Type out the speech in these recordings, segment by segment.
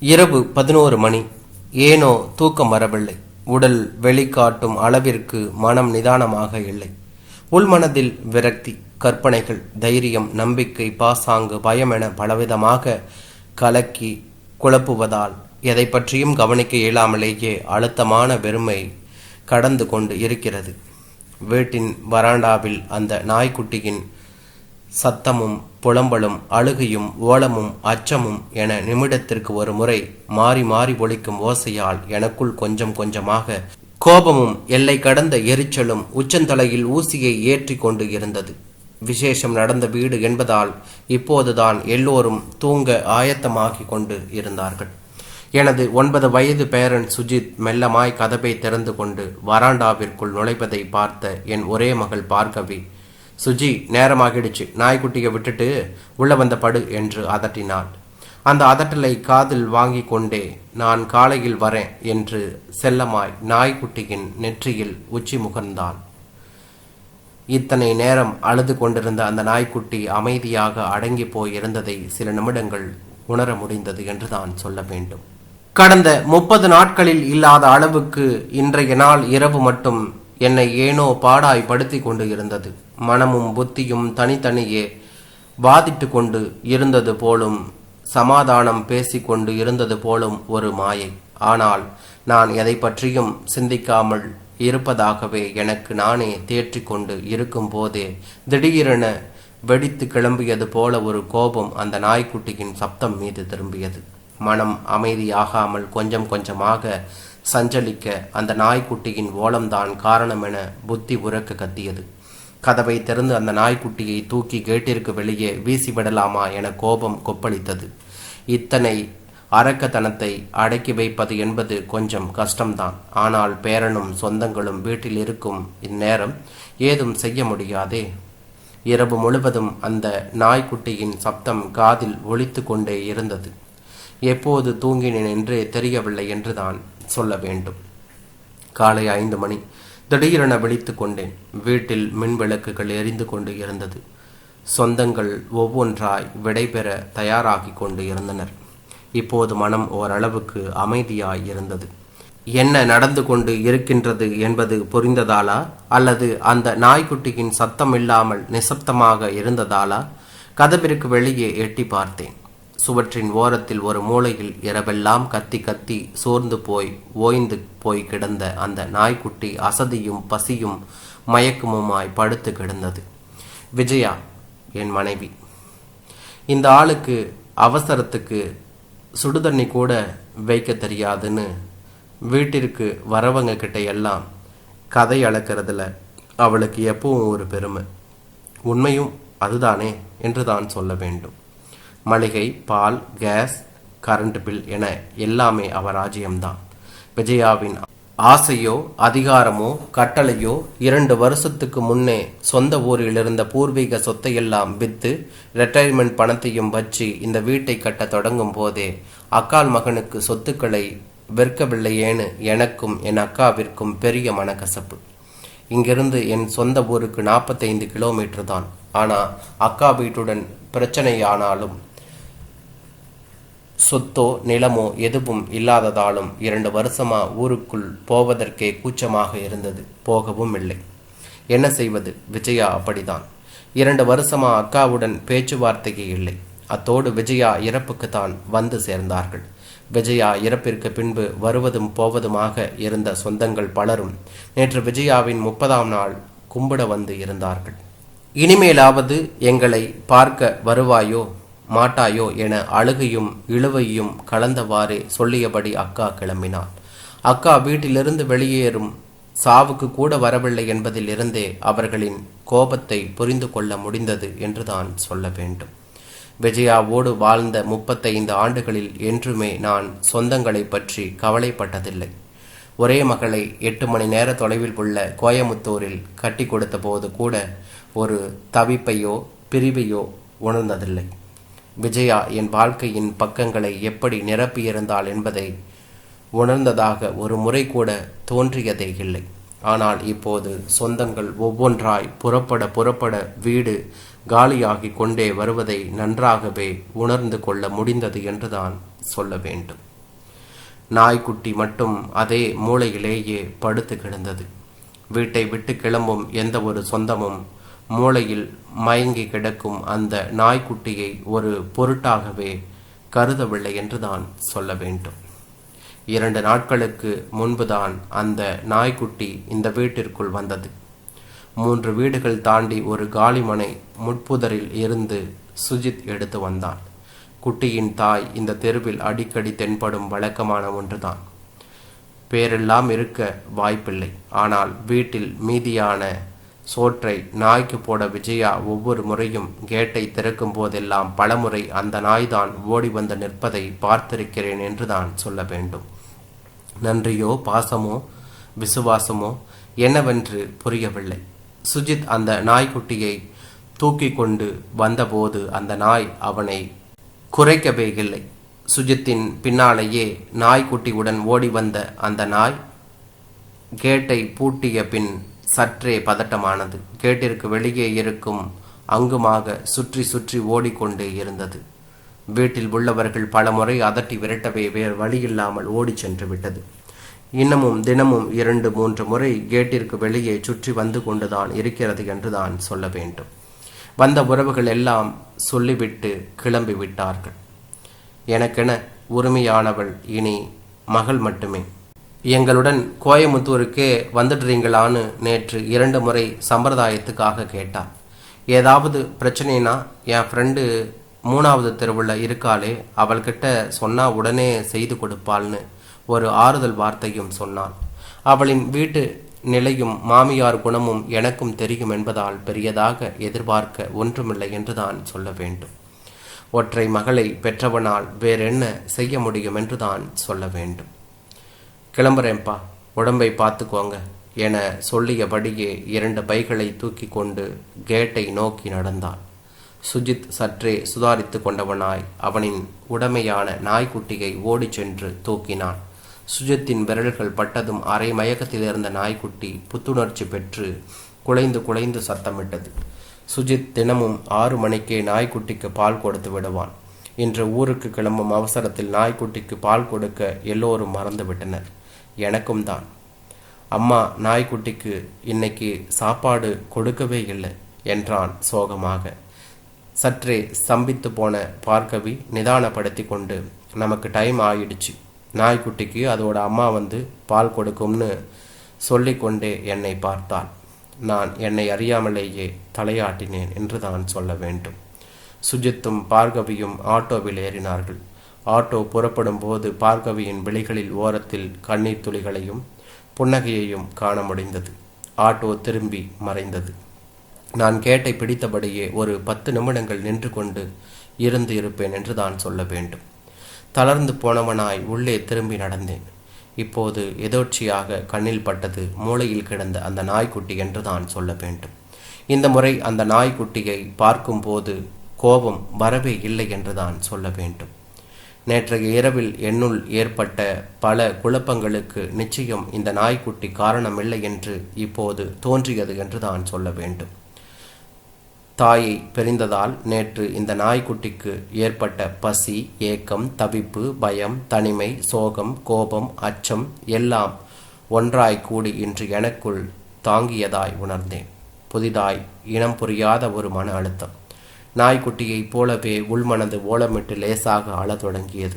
இரவு பதினோரு மணி. ஏனோ தூக்கம் வரவில்லை. உடல் வெளிக்காட்டும் அளவிற்கு மனம் நிதானமாக இல்லை. உள்மனதில் விரக்தி கற்பனைகள் தைரியம் நம்பிக்கை பாசாங்கு பயம் என பலவிதமாக கலக்கி குழப்புவதால் எதை பற்றியும் கவனிக்க இயலாமலேயே அழுத்தமான வெறுமை கடந்து கொண்டு இருக்கிறது. வீட்டின் வராண்டாவில் அந்த நாய்க்குட்டியின் சத்தமும் புலம்பலும் அழுகையும் ஓலமும் அச்சமும் என நிமிடத்திற்கு ஒரு முறை மாறி மாறி ஒழிக்கும் ஓசையால் எனக்குள் கொஞ்சம் கொஞ்சமாக கோபமும் எல்லை கடந்த எரிச்சலும் உச்சந்தலையில் ஊசியை ஏற்றி கொண்டு இருந்தது. விசேஷம் நடந்த வீடு என்பதால் இப்போதுதான் எல்லோரும் தூங்க ஆயத்தமாகிக் கொண்டு இருந்தார்கள். எனது ஒன்பது வயது பேரன் சுஜித் மெல்லமாய் கதவை திறந்து கொண்டு வராண்டாவிற்குள் நுழைப்பதை பார்த்த என் ஒரே மகள் பார்கவி சுஜி நேரமாகிடுச்சு. நாய்க்குட்டியை விட்டுட்டு உள்ள வந்த படு என்று அதட்டினாள். அந்த அதட்டலை காதில் வாங்கி கொண்டே நான் காலையில் வரேன் என்று செல்லமாய் நாய்க்குட்டியின் நெற்றியில் உச்சி முகர்ந்தான். இத்தனை நேரம் அழுது கொண்டிருந்த அந்த நாய்க்குட்டி அமைதியாக அடங்கி போய் இருந்ததை சில நிமிடங்கள் உணர முடிந்தது என்று தான் சொல்ல வேண்டும். கடந்த முப்பது நாட்களில் இல்லாத அளவுக்கு இன்றைய நாள் இரவு மட்டும் என்னை ஏனோ பாடாய் படுத்தி கொண்டு இருந்தது. மனமும் புத்தியும் தனித்தனியே பாதித்து கொண்டு இருந்தது போலும் சமாதானம் பேசிக்கொண்டு இருந்தது போலும் ஒரு மாயை. ஆனால் நான் எதை பற்றியும் சிந்திக்காமல் இருப்பதாகவே எனக்கு நானே தேற்றிக்கொண்டு இருக்கும் போதே திடீரென வெடித்து கிளம்பியது போல ஒரு கோபம் அந்த நாய்க்குட்டியின் சப்தம் மீது திரும்பியது. மனம் அமைதியாகாமல் கொஞ்சம் கொஞ்சமாக சஞ்சலிக்க அந்த நாய்க்குட்டியின் ஓலம்தான் காரணம் என புத்தி உறக்க கத்தியது. கதவை திறந்து அந்த நாய்க்குட்டியை தூக்கி கேட்டிற்கு வெளியே வீசிவிடலாமா என கோபம் கொப்பளித்தது. இத்தனை அரக்கத்தனத்தை அடக்கி வைப்பது என்பது கொஞ்சம் கஷ்டம்தான். ஆனால் பேரனும் சொந்தங்களும் வீட்டில் இருக்கும் இந்நேரம் ஏதும் செய்ய முடியாதே. இரவு முழுவதும் அந்த நாய்க்குட்டியின் சப்தம் காதில் ஒழித்து கொண்டே இருந்தது. எப்போது தூங்கினேன் என்றே தெரியவில்லை என்றுதான். சொல்ல வேண்டும். காலை ஐந்து மணி திடீரென விழித்து கொண்டேன். வீட்டில் மின் விளக்குகள் எரிந்து கொண்டு இருந்தது. சொந்தங்கள் ஒவ்வொன்றாய் விடைபெற தயாராகி கொண்டு இருந்தனர். இப்போது மனம் ஓரளவுக்கு அமைதியாய் இருந்தது. என்ன நடந்து கொண்டு இருக்கின்றது என்பது புரிந்ததாலா? அல்லது அந்த நாய்க்குட்டியின் சத்தம் இல்லாமல் நிசப்தமாக இருந்ததாலா? கதவிற்கு வெளியே எட்டி பார்த்தேன். சுவற்றின் ஓரத்தில் ஒரு மூலையில் இரவெல்லாம் கத்தி கத்தி சோர்ந்து போய் ஓய்ந்து போய் கிடந்த அந்த நாய்க்குட்டி அசதியும் பசியும் மயக்கமுமாய் படுத்து கிடந்தது. விஜயா என் மனைவி இந்த ஆளுக்கு அவசரத்துக்கு சுடுதண்ணி கூட வைக்க தெரியாதுன்னு வீட்டிற்கு வரவங்க கிட்ட எல்லாம் கதை அளக்கிறதுல அவளுக்கு எப்பவும் ஒரு பெருமை. உண்மையும் அதுதானே என்று தான் சொல்ல வேண்டும். மளிகை பால் கேஸ் கரண்ட் பில் என எல்லாமே அவ ராஜ்யம்தான். விஜயாவின் ஆசையோ அதிகாரமோ கட்டளையோ இரண்டு வருஷத்துக்கு முன்னே சொந்த ஊரில் இருந்த பூர்வீக சொத்தையெல்லாம் வித்து ரிட்டையர்மெண்ட் பணத்தையும் வச்சு இந்த வீட்டை கட்ட தொடங்கும் போதே அக்கால் மகனுக்கு சொத்துக்களை விற்கவில்லையேன்னு எனக்கும் என் அக்காவிற்கும் பெரிய மனக்கசப்பு. இங்கிருந்து என் சொந்த ஊருக்கு நாற்பத்தைந்து கிலோமீட்டர் தான். ஆனால் அக்கா வீட்டுடன் பிரச்சனையானாலும் சொத்தோ நிலமோ எதுவும் இல்லாததாலும் இரண்டு வருஷமா ஊருக்குள் போவதற்கே கூச்சமாக இருந்தது. போகவும் இல்லை. என்ன செய்வது? விஜயா அப்படிதான் இரண்டு வருஷமா அக்காவுடன் பேச்சுவார்த்தையே இல்லை. அத்தோடு விஜயா இறப்புக்கு தான் வந்து சேர்ந்தார்கள். விஜயா இறப்பிற்கு பின்பு வருவதும் போவதுமாக இருந்த சொந்தங்கள் பலரும் நேற்று விஜயாவின் முப்பதாம் நாள் கும்பிட வந்து இருந்தார்கள். இனிமேலாவது எங்களை பார்க்க வருவாயோ? மாட்டாயோ என அழுகையும் இழுவையும் கலந்தவாறே சொல்லியபடி அக்கா கிளம்பினாள். அக்கா வீட்டிலிருந்து வெளியேறும் சாவுக்கு கூட வரவில்லை என்பதிலிருந்தே அவர்களின் கோபத்தை புரிந்து கொள்ள முடிந்தது என்றுதான் சொல்ல வேண்டும். விஜயாவோடு வாழ்ந்த முப்பத்தைந்து ஆண்டுகளில் என்றுமே நான் சொந்தங்களை பற்றி கவலைப்பட்டதில்லை. ஒரே மகளை எட்டு மணி நேர தொலைவில் உள்ள கோயமுத்தூரில் கட்டி கொடுத்த போது கூட ஒரு தவிப்பையோ பிரிவையோ உணர்ந்ததில்லை. விஜயா என் வாழ்க்கையின் பக்கங்களை எப்படி நிரப்பியிருந்தாள் என்பதை உணர்ந்ததாக ஒரு முறை கூட தோன்றியதே இல்லை. ஆனால் இப்போது சொந்தங்கள் ஒவ்வொன்றாய் புறப்பட புறப்பட வீடு காலியாகிக் கொண்டே வருவதை நன்றாகவே உணர்ந்து கொள்ள முடிந்தது என்றுதான் சொல்ல வேண்டும். நாய்க்குட்டி மட்டும் அதே மூளையிலேயே படுத்து கிடந்தது. வீட்டை விட்டு கிளம்பும் எந்த ஒரு சொந்தமும் மூளையில் மயங்கி கிடக்கும் அந்த நாய்க்குட்டியை ஒரு பொருட்டாகவே கருதவில்லை என்றுதான் சொல்ல வேண்டும். இரண்டு நாட்களுக்கு முன்புதான் அந்த நாய்க்குட்டி இந்த வீட்டிற்குள் வந்தது. மூன்று வீடுகள் தாண்டி ஒரு காலிமனை முட்புதரில் இருந்து சுஜித் எடுத்து வந்தான். குட்டியின் தாய் இந்த தெருவில் அடிக்கடி தென்படும் வழக்கமான ஒன்றுதான். பேரெல்லாம் இருக்க வாய்ப்பில்லை. ஆனால் வீட்டில் மீதியான சோற்றை நாய்க்கு போட விஜயா ஒவ்வொரு முறையும் கேட்டை திறக்கும் போதெல்லாம் பலமுறை அந்த நாய்தான் ஓடி வந்து நிற்பதை பார்த்திருக்கிறேன் என்றுதான் சொல்ல வேண்டும். நன்றியோ பாசமோ விசுவாசமோ என்னவென்று புரியவில்லை. சுஜித் அந்த நாய்க்குட்டியை தூக்கி கொண்டு வந்தபோது அந்த நாய் அவனை குறைக்கவே இல்லை. சுஜித்தின் பின்னாலேயே நாய்க்குட்டியுடன் ஓடி வந்த அந்த நாய் கேட்டை பூட்டிய பின் சற்றே பதட்டமானது. கேட்டிற்கு வெளியே இருக்கும் அங்குமாக சுற்றி சுற்றி ஓடிக்கொண்டே இருந்தது. வீட்டில் உள்ளவர்கள் பலமுறை அதட்டி விரட்டவே வேறு வழியில்லாமல் ஓடிச் சென்று விட்டது. இன்னமும் தினமும் இரண்டு மூன்று முறை கேட்டிற்கு வெளியே சுற்றி வந்து கொண்டுதான் இருக்கிறது என்றுதான் சொல்ல வேண்டும். வந்த உறவுகள் எல்லாம் சொல்லிவிட்டு கிளம்பி விட்டார்கள். எனக்கென உரிமையானவள் இனி மகள் மட்டுமே. எங்களுடன் கோயமுத்தூருக்கே வந்துடுறீங்களான்னு நேற்று இரண்டு முறை சம்பிரதாயத்துக்காக கேட்டார். ஏதாவது பிரச்சனைனா என் ஃப்ரெண்டு மூணாவது தெருவில் இருக்காளே அவள்கிட்ட சொன்னால் உடனே செய்து கொடுப்பாள்னு ஒரு ஆறுதல் வார்த்தையும் சொன்னான் அவளின் வீட்டு நிலையும் மாமியார் குணமும் எனக்கும் தெரியும் என்பதால் பெரியதாக எதிர்பார்க்க ஒன்றுமில்லை என்றுதான் சொல்ல வேண்டும். ஒற்றை மகளை பெற்றவனால் வேறென்ன செய்ய முடியும் என்றுதான் சொல்ல வேண்டும். கிளம்புறேன்ப்பா. உடம்பை பார்த்துக்கோங்க என சொல்லியபடியே இரண்டு பைகளை தூக்கி கொண்டு கேட்டை நோக்கி நடந்தான். சுஜித் சற்றே சுதாரித்து கொண்டவனாய் அவனின் உடமையான நாய்க்குட்டியை ஓடிச் சென்று தூக்கினான். சுஜித்தின் விரல்கள் பட்டதும் அரை மயக்கத்தில் இருந்த நாய்க்குட்டி புத்துணர்ச்சி பெற்று குலைந்து குலைந்து சத்தமிட்டது. சுஜித் தினமும் ஆறு மணிக்கே நாய்க்குட்டிக்கு பால் கொடுத்து விடுவான். இன்று ஊருக்கு கிளம்பும் அவசரத்தில் நாய்க்குட்டிக்கு பால் கொடுக்க எல்லோரும் மறந்துவிட்டனர். எனக்கும் தான். அம்மா நாய்க்குட்டிக்கு இன்னைக்கு சாப்பாடு கொடுக்கவே இல்லை என்றான் சோகமாக. சற்றே சம்பித்து போன பார்க்கவி நிதானப்படுத்தி கொண்டு நமக்கு டைம் ஆயிடுச்சு. நாய்க்குட்டிக்கு அதோட அம்மா வந்து பால் கொடுக்கும்னு சொல்லிக்கொண்டே என்னை பார்த்தாள். நான் என்னை அறியாமலேயே தலையாட்டினேன் என்று தான் சொல்ல வேண்டும். சுஜித்தும் பார்கவியும் ஆட்டோவில் ஏறினார்கள். ஆட்டோ புறப்படும் போது பார்கவியின் விழிகளில் ஓரத்தில் கண்ணீர் துளிகளையும் புன்னகையையும் காண முடிந்தது. ஆட்டோ திரும்பி மறைந்தது. நான் கேட்டை பிடித்தபடியே ஒரு பத்து நிமிடங்கள் நின்று கொண்டு இருந்து இருப்பேன் என்று தான் சொல்ல வேண்டும். தளர்ந்து போனவனாய் உள்ளே திரும்பி நடந்தேன். இப்போது எதோட்சியாக கண்ணில் பட்டது மூளையில் கிடந்த அந்த நாய்க்குட்டி என்று தான் சொல்ல வேண்டும். இந்த முறை அந்த நாய்க்குட்டியை பார்க்கும்போது கோபம் வரவே இல்லை என்று தான் சொல்ல வேண்டும். நேற்றைய இரவில் என்னுள் ஏற்பட்ட பல குழப்பங்களுக்கு நிச்சயம் இந்த நாய்க்குட்டி காரணமில்லை என்று இப்போது தோன்றியது என்று தான் சொல்ல வேண்டும். தாயை பிரிந்ததால் நேற்று இந்த நாய்க்குட்டிக்கு ஏற்பட்ட பசி ஏக்கம் தவிப்பு பயம் தனிமை சோகம் கோபம் அச்சம் எல்லாம் ஒன்றாய் கூடி இன்று எனக்குள் தாங்கியதாய் உணர்ந்தேன். புதிதாய் இனம் புரியாத ஒரு மன அழுத்தம். நாய்க்குட்டியைப் போலவே உள்மனது ஓலமிட்டு லேசாக அழத் தொடங்கியது.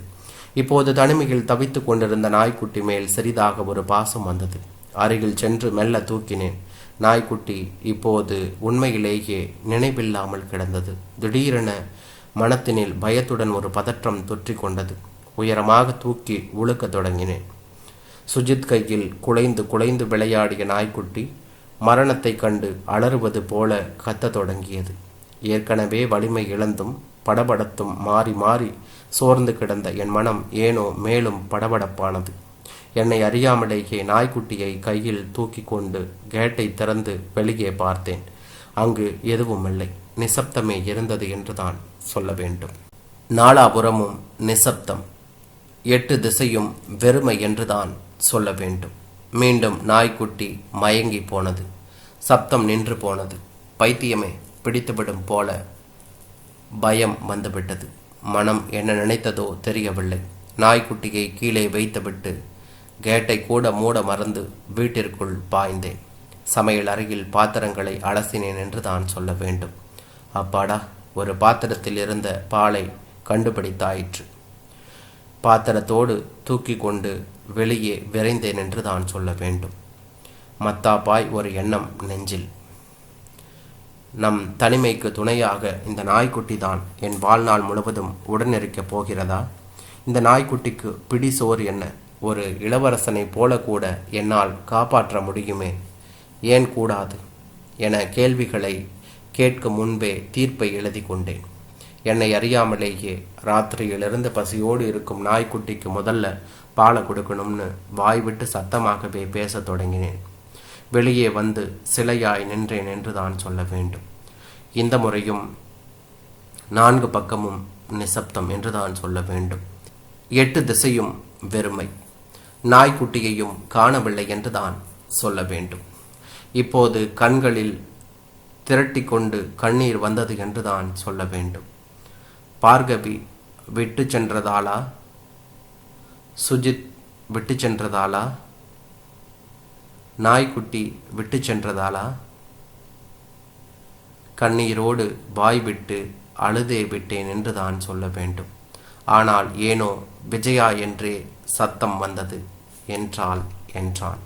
இப்போது தனிமையில் தவித்து கொண்டிருந்த நாய்க்குட்டி மேல் சிறிதாக ஒரு பாசம் வந்தது. அருகில் சென்று மெல்ல தூக்கினேன். நாய்க்குட்டி இப்போது உண்மையிலேயே நினைவில்லாமல் கிடந்தது. திடீரென மனத்தினில் பயத்துடன் ஒரு பதற்றம் தொற்றி கொண்டது. உயரமாக தூக்கி உழுக்கத் தொடங்கினேன். சுஜித் கையில் குலைந்து குலைந்து விளையாடிய நாய்க்குட்டி மரணத்தைக் கண்டு அலறுவது போல கத்தத் தொடங்கியது. ஏற்கனவே வலிமை இழந்தும் படபடத்தும் மாறி மாறி சோர்ந்து கிடந்த என் மனம் ஏனோ மேலும் படபடப்பானது. என்னை அறியாமலேயே நாய்க்குட்டியை கையில் தூக்கி கொண்டு கேட்டை திறந்து வெளியே பார்த்தேன். அங்கு எதுவும் இல்லை நிசப்தமே இருந்தது என்றுதான் சொல்ல வேண்டும். நாலாபுறமும் நிசப்தம். எட்டு திசையும் வெறுமை என்றுதான் சொல்ல வேண்டும். மீண்டும் நாய்க்குட்டி மயங்கி போனது. சப்தம் நின்று போனது. பைத்தியமே பிடித்துவிடும் போல பயம் வந்துவிட்டது. மனம் என்ன நினைத்ததோ தெரியவில்லை. நாய்க்குட்டியை கீழே வைத்துவிட்டு கேட்டை கூட மூட மறந்து வீட்டிற்குள் பாய்ந்தேன். சமையல் அறையில் பாத்திரங்களை அலசினேன் என்று தான் சொல்ல வேண்டும். அப்பாடா ஒரு பாத்திரத்தில் இருந்த பாலை கண்டுபிடித்தாயிற்று. பாத்திரத்தோடு தூக்கி கொண்டு வெளியே விரைந்தேன் என்று தான் சொல்ல வேண்டும். மத்தாப்பாய் ஒரு எண்ணம் நெஞ்சில். நம் தனிமைக்கு துணையாக இந்த நாய்க்குட்டி தான் என் வாழ்நாள் முழுவதும் உடனிருக்கப் போகிறதா? இந்த நாய்க்குட்டிக்கு பிடி சோறு என்ன? ஒரு இளவரசனைப் போல கூட என்னால் காப்பாற்ற முடியுமே? ஏன் கூடாது? என கேள்விகளை கேட்கும் முன்பே தீர்ப்பை எழுதி கொண்டேன். என்னை அறியாமலேயே ராத்திரியிலிருந்து பசியோடு இருக்கும் நாய்க்குட்டிக்கு முதல்ல பாலை கொடுக்கணும்னு வாய் விட்டு சத்தமாகவே பேசத் தொடங்கினேன். வெளியே வந்து சிலையாய் நின்றேன் என்று தான் சொல்ல வேண்டும். இந்த முறையும் நான்கு பக்கமும் நிசப்தம் என்று தான் சொல்ல வேண்டும். எட்டு திசையும் வெறுமை. நாய்க்குட்டியையும் காணவில்லை என்று தான் சொல்ல வேண்டும். இப்போது கண்களில் திரட்டி கொண்டு கண்ணீர் வந்தது என்று தான் சொல்ல வேண்டும். பார்கவி விட்டு சென்றதாலா? சுஜித் விட்டு சென்றதாலா? நாய்க்குட்டி விட்டு சென்றதாலா? கண்ணீரோடு வாய் விட்டு அழுதே விட்டேன் என்று தான் சொல்ல வேண்டும். ஆனால் ஏனோ விஜயா என்றே சத்தம் வந்தது என்றால் என்றான்.